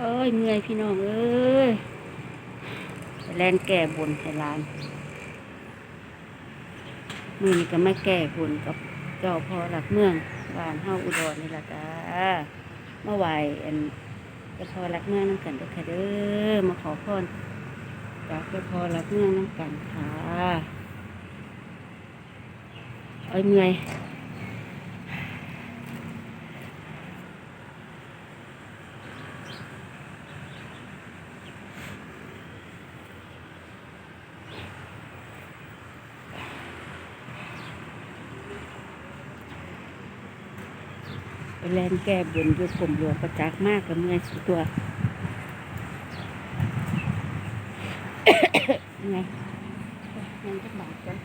เอ้ยเมื่อยพี่น้องเอ้ยแลนแก่บนให้ร้านมือนี้ก็ไม่แก่บนกับเจ้าพ่อหลักเมืองบ้านเฮาอุดรนี่ละจ้าเมื่อไหวอันเจ้าพ่อหลักเมืองนั่งกันด้อค่ะเด้อมาขอพรจากเจ้าพ่อหลักเมืองนั่งกันค่ะเอ้ยเมื่อย ไปแลนแก้บนอยู่กลมหลวงประจักษ์มากกับเมื่อยสุดตัวไงยังจะบาดกัน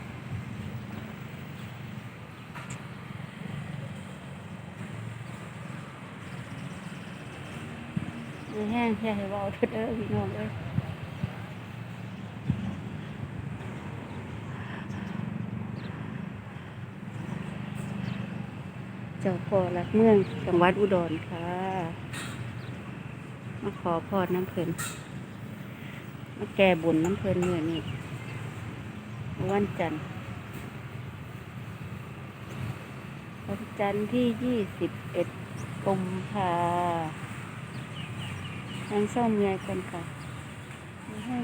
ไม่แห้งอย่ให้เบาเถอะเด้อพี่น้องเอ้ย เจ้าพ่อรักเมืองจังหวัดอุดรค่ะ มาขอพรน้ำเพลินมาแก้บนน้ำเพลินเมื่อนี้วันจันทร์วันจันทร์ที่ยี่สิบเอ็ดกุมภาทางซ่อมเมียกันค่ะไม่ให้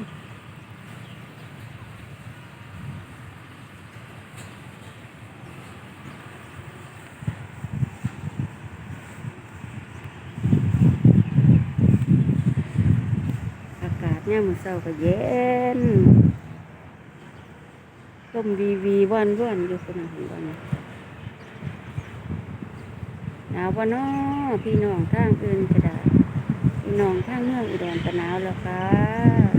อากาศเนี่ ยามมือเศร้าก็เย็นลมวีวีวันวันอยู่คนนั้นเห็นบ่เนี่ยหนาวบ่เนาะพี่น้องทางอื่นก็ได้พี่น้องทางเมืองอุดรก็หนาวแล้วค่ะ